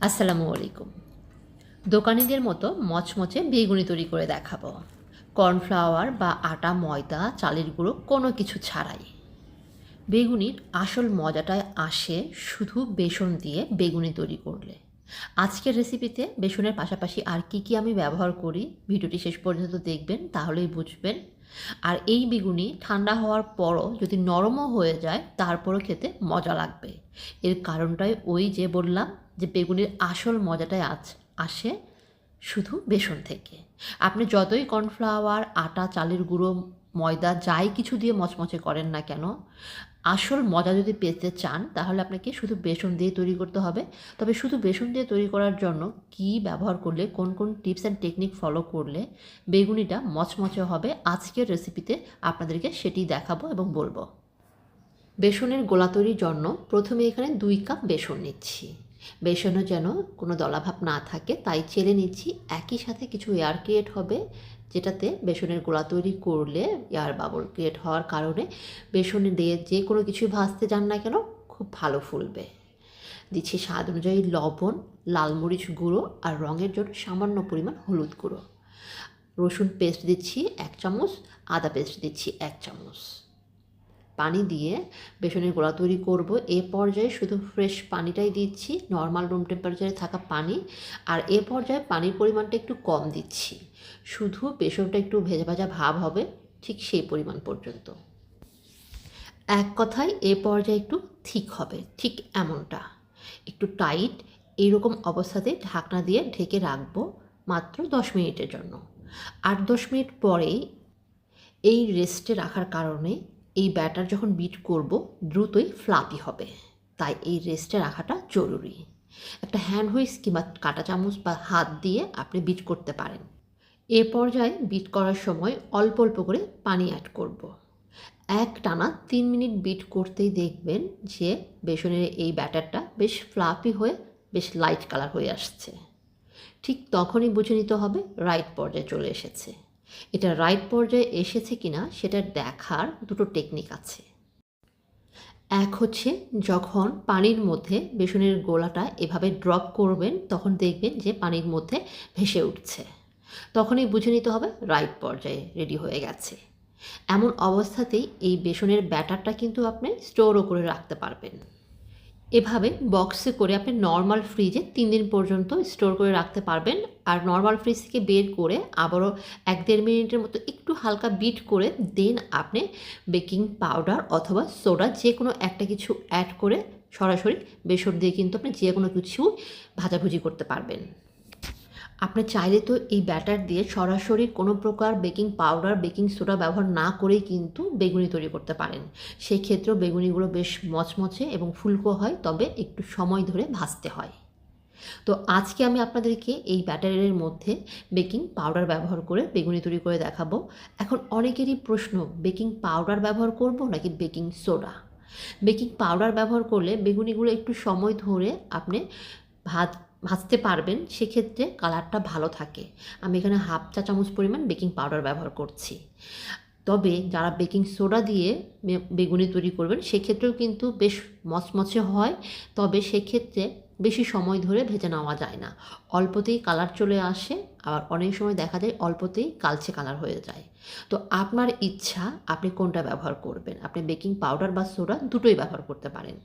আসসালামু আলাইকুম। দোকানিদের মতো মচমচে বেগুনি তৈরি করে দেখাবো। কর্নফ্লাওয়ার বা আটা, ময়দা, চালের গুঁড়ো কোনো কিছু ছাড়াই। বেগুনির আসল মজাটায় আসে শুধু বেসন দিয়ে বেগুনি তৈরি করলে। আজকের রেসিপিতে বেসনের পাশাপাশি আর কি কি আমি ব্যবহার করি, ভিডিওটি শেষ পর্যন্ত দেখবেন, তাহলেই বুঝবেন আর এই বেগুনি ঠান্ডা হওয়ার পরও যদি নরমও হয়ে যায়, তারপরও খেতে মজা লাগবে। এর কারণটাই ওই যে বললাম যে বেগুনির আসল মজাটাই আজ আসে শুধু বেসন থেকে। আপনি যতই কর্নফ্লাওয়ার, আটা, চালের গুঁড়ো ময়দা যাই কিছু দিয়ে মচমচে করেন না কেন, আসল মজা যদি পেতে চান, তাহলে আপনাকে শুধু বেসন দিয়ে তৈরি করতে হবে। তবে শুধু বেসন দিয়ে তৈরি করার জন্য কি ব্যবহার করলে, কোন কোন টিপস অ্যান্ড টেকনিক ফলো করলে বেগুনিটা মচমচে হবে, আজকের রেসিপিতে আপনাদেরকে সেটি দেখাবো এবং বলব। বেসনের গোলা তৈরির জন্য প্রথমে এখানে দুই কাপ বেসন নিচ্ছি। বেসনও যেন কোনো দলাভাব না থাকে, তাই চেলে নিচ্ছি। একই সাথে কিছু এয়ার ক্রিয়েট হবে যেটাতে বেসনের গোলা তৈরি করলে এয়ার বাবল ক্রিয়েট হওয়ার কারণে বেসনে দিয়ে যে কোনো কিছুই ভাজতে যান না কেন, খুব ভালো ফুলবে। দিচ্ছি স্বাদ অনুযায়ী লবণ, লাল মরিচ গুঁড়ো আর রঙের জন্য সামান্য পরিমাণ হলুদ গুঁড়ো। রসুন পেস্ট দিচ্ছি এক চামচ, আদা পেস্ট দিচ্ছি এক চামচ। পানি দিয়ে বেসনের গোলা তৈরি করব। এ পর্যায়ে শুধু ফ্রেশ পানিটাই দিচ্ছি নর্মাল রুম টেম্পারেচারে থাকা পানি। আর এ পর্যায়ে পানির পরিমাণটা একটু কম দিচ্ছি। শুধু বেসনটা একটু ভেজা ভাজা ভাব হবে, ঠিক সেই পরিমাণ পর্যন্ত। এক কথায় এ পর্যায়ে একটু ঠিক হবে, ঠিক এমনটা। একটু টাইট এইরকম অবস্থাতে ঢাকনা দিয়ে ঢেকে রাখব মাত্র দশ মিনিটের জন্য। আট দশ মিনিট পরেই এই রেস্টে রাখার কারণে এই ব্যাটার যখন বিট করব, দ্রুতই ফ্লাপি হবে। তাই এই রেস্টে রাখাটা জরুরি। একটা হ্যান্ড হুইস কিংবা কাঁটা চামচ বা হাত দিয়ে আপনি বিট করতে পারেন। এ পর্যায়ে বিট করার সময় অল্প অল্প করে পানি অ্যাড করব। এক টানা তিন মিনিট বিট করতেই দেখবেন যে বেসনের এই ব্যাটারটা বেশ ফ্লাপি হয়ে বেশ লাইট কালার হয়ে আসছে। ঠিক তখনই বুঝে নিতে হবে রাইট পর্যায়ে চলে এসেছে। এটা রাইট পর্যায়ে এসেছে কিনা সেটা দেখার দুটো টেকনিক আছে। এক হচ্ছে যখন পানির মধ্যে বেসনের গোলাটা এভাবে ড্রপ করবেন, তখন দেখবেন যে পানির মধ্যে ভেসে উঠছে। তখনই বুঝে নিতে হবে রাইট পর্যায়ে রেডি হয়ে গেছে। এমন অবস্থাতেই এই বেসনের ব্যাটারটা কিন্তু আপনি স্টোরও করে রাখতে পারবেন। এভাবে বক্সে করে আপনি নর্মাল ফ্রিজে তিন দিন পর্যন্ত স্টোর করে রাখতে পারবেন। আর নর্মাল ফ্রিজ থেকে বের করে আবারও এক দেড় মিনিটের মতো একটু হালকা বিট করে দেন আপনি বেকিং পাউডার অথবা সোডা যে কোনো একটা কিছু অ্যাড করে সরাসরি বেসর দিয়ে কিন্তু আপনি যে কোনো কিছু ভাজাভুজি করতে পারবেন। আপনি চাইলে তো এই ব্যাটার দিয়ে সরাসরি কোনো প্রকার বেকিং পাউডার, বেকিং সোডা ব্যবহার না করেই কিন্তু বেগুনি তৈরি করতে পারেন। সেই ক্ষেত্রেও বেগুনিগুলো বেশ মচমচে এবং ফুলকো হয়, তবে একটু সময় ধরে ভাজতে হয়। তো আজকে আমি আপনাদেরকে এই ব্যাটারের মধ্যে বেকিং পাউডার ব্যবহার করে বেগুনি তৈরি করে দেখাবো। এখন অনেকেরই প্রশ্ন, বেকিং পাউডার ব্যবহার করব নাকি বেকিং সোডা? বেকিং পাউডার ব্যবহার করলে বেগুনিগুলো একটু সময় ধরে আপনি ভাত ভাজতে পারবেন, সেক্ষেত্রে কালারটা ভালো থাকে। আমি এখানে হাফ চা চামচ পরিমাণ বেকিং পাউডার ব্যবহার করছি। তবে যারা বেকিং সোডা দিয়ে বেগুনি তৈরি করবেন, সেক্ষেত্রেও কিন্তু বেশ মচমচে হয়। তবে সেক্ষেত্রে বেশি সময় ধরে ভেজে নেওয়া যায় না। অল্পতেই কালার চলে আসে, আবার অনেক সময় দেখা যায় অল্পতেই কালচে কালার হয়ে যায়। তো আপনার ইচ্ছা, আপনি কোনটা ব্যবহার করবেন? আপনি বেকিং পাউডার বা সোডা দুটোই ব্যবহার করতে পারেন।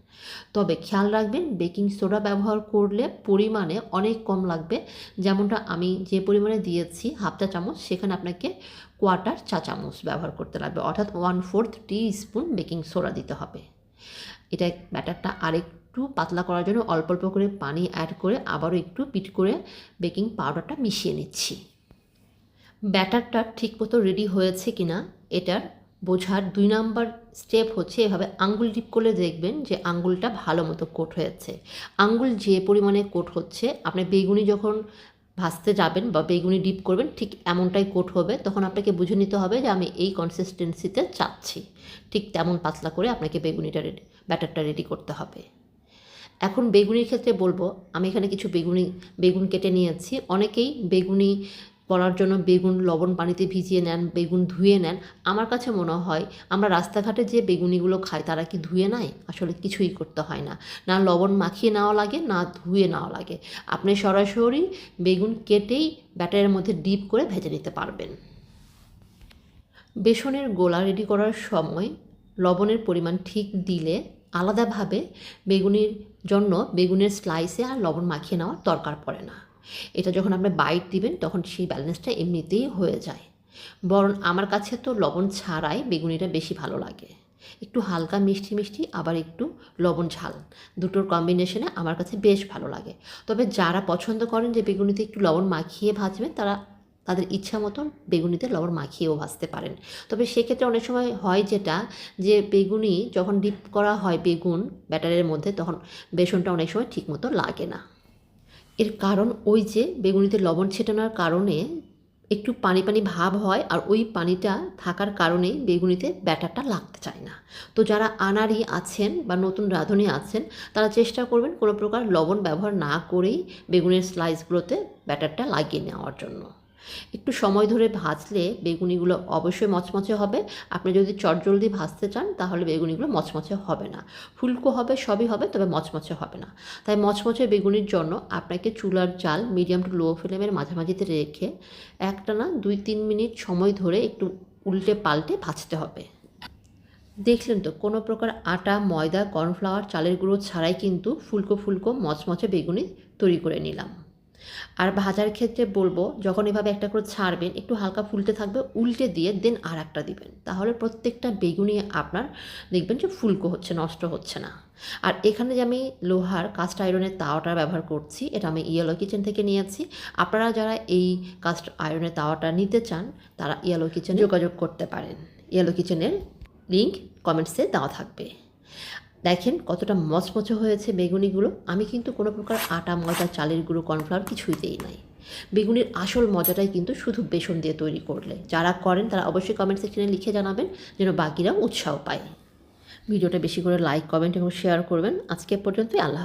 তবে খেয়াল রাখবেন, বেকিং সোডা ব্যবহার করলে পরিমাণে অনেক কম লাগবে। যেমনটা আমি যে পরিমাণে দিয়েছি, হাফ চা চামচ, সেখানে আপনাকে কোয়ার্টার চা চামচ ব্যবহার করতে লাগবে। অর্থাৎ one fourth teaspoon baking soda দিতে হবে। এটা ব্যাটারটা আরেকটু পাতলা করার জন্য অল্প অল্প করে পানি অ্যাড করে আবারও একটু পিট করে বেকিং পাউডারটা মিশিয়ে নিচ্ছি। ব্যাটারটা ঠিক মতো রেডি হয়েছে কিনা এটার বোঝার দুই নাম্বার স্টেপ হচ্ছে এভাবে আঙ্গুল ডিপ করলে দেখবেন যে আঙ্গুলটা ভালো মতো কোট হয়েছে। আঙ্গুল যে পরিমাণে কোট হচ্ছে, আপনি বেগুনি যখন ভাজতে যাবেন বা বেগুনি ডিপ করবেন, ঠিক এমনটাই কোট হবে, তখন আপনাকে বুঝে নিতে হবে যে আমি এই কনসিস্টেন্সিতে চাচ্ছি। ঠিক তেমন পাতলা করে আপনাকে বেগুনিটা রেডি ব্যাটারটা রেডি করতে হবে। এখন বেগুনির ক্ষেত্রে বলব, আমি এখানে কিছু বেগুনি, বেগুন কেটে নিয়েছি। অনেকেই বেগুনি করার জন্য বেগুন, লবণ পানিতে ভিজিয়ে নেন, বেগুন ধুয়ে নেন। আমার কাছে মনে হয়, আমরা রাস্তাঘাটে যে বেগুনিগুলো খাই, তারা কি ধুয়ে নেয়? আসলে কিছুই করতে হয় না। না লবণ মাখিয়ে নেওয়া লাগে, না ধুয়ে নেওয়া লাগে। আপনি সরাসরি বেগুন কেটেই ব্যাটারের মধ্যে ডিপ করে ভেজে নিতে পারবেন। বেসনের গোলা রেডি করার সময় লবণের পরিমাণ ঠিক দিলে আলাদাভাবে বেগুনির জন্য বেগুনের স্লাইসে আর লবণ মাখিয়ে নেওয়ার দরকার পড়ে না। এটা যখন আপনি বাইট দিবেন, তখন সেই ব্যালেন্সটা এমনিতেই হয়ে যায়। বরং আমার কাছে তো লবণ ছাড়াই বেগুনিটা বেশি ভালো লাগে। একটু হালকা মিষ্টি মিষ্টি, আবার একটু লবণ ঝাল। দুটোর কম্বিনেশনে আমার কাছে বেশ ভালো লাগে। তবে যারা পছন্দ করেন যে বেগুনিতে একটু লবণ মাখিয়ে ভাজবেন, তারা তাদের ইচ্ছা মতন বেগুনিতে লবণ মাখিয়েও ভাজতে পারেন। তবে সেক্ষেত্রে অনেক সময় হয় যেটা, যে বেগুনি যখন ডিপ করা হয় বেগুন ব্যাটারের মধ্যে, তখন বেসনটা অনেক সময় ঠিক মতো লাগে না। এর কারণ ওই যে বেগুনিতে লবণ ছেটানোর কারণে একটু পানি পানি ভাব হয় আর ওই পানিটা থাকার কারণে বেগুনিতে ব্যাটারটা লাগতে চায় না। তো যারা আনারি আছেন বা নতুন রাঁধুনি আছেন, তারা চেষ্টা করবেন কোনো প্রকার লবণ ব্যবহার না করেই বেগুনের স্লাইসগুলোতে ব্যাটারটা লাগিয়ে নেওয়ার জন্য। একটু সময় ধরে ভাজলে বেগুনিগুলো অবশ্যই মচমচে হবে। আপনি যদি চটজলদি ভাজতে চান, তাহলে বেগুনিগুলো মচমচে হবে না। ফুলকো হবে, সবই হবে, তবে মচমচে হবে না। তাই মচমচে বেগুনির জন্য আপনাকে চুলার জাল মিডিয়াম টু লো ফ্লেমের মাঝামাঝিতে রেখে একটা না দুই তিন মিনিট সময় ধরে একটু উল্টে পাল্টে ভাজতে হবে। দেখলেন তো, কোনো প্রকার আটা, ময়দা, কর্নফ্লাওয়ার, চালের গুঁড়ো ছাড়াই কিন্তু ফুলকো ফুলকো মচমচে বেগুনি তৈরি করে নিলাম। আর ভাজার ক্ষেত্রে বলব, যখন এভাবে একটা করে ছাড়বেন, একটু হালকা ফুলতে থাকবে, উল্টে দিয়ে দেন আর একটা দিবেন। তাহলে প্রত্যেকটা বেগুনি আপনার দেখবেন যে ফুলকো হচ্ছে, নষ্ট হচ্ছে না। আর এখানে যে আমি লোহার কাস্ট আয়রনের তাওয়াটা ব্যবহার করছি, এটা আমি ইয়েলো কিচেন থেকে নিয়েছি। আপনারা যারা এই কাস্ট আয়রনের তাওয়াটা নিতে চান, তারা ইয়েলো কিচেনে যোগাযোগ করতে পারেন। ইয়েলো কিচেনের লিঙ্ক কমেন্টসে দেওয়া থাকবে। দেখেন কতটা মচমচে হয়েছে বেগুনিগুলো। আমি কিন্তু কোনো প্রকার আটা, ময়দা, চালের গুঁড়ো, কর্নফ্লাওয়ার কিছুই দিই নাই। বেগুনির আসল মজাটাই কিন্তু শুধু বেসন দিয়ে তৈরি করলে। যারা করেন তারা অবশ্যই কমেন্ট সেকশনে লিখে জানাবেন যেন বাকিরা উৎসাহ পায়। ভিডিওটা বেশি করে লাইক কমেন্ট এবং শেয়ার করবেন। আজকে পর্যন্তই, আল্লাহ।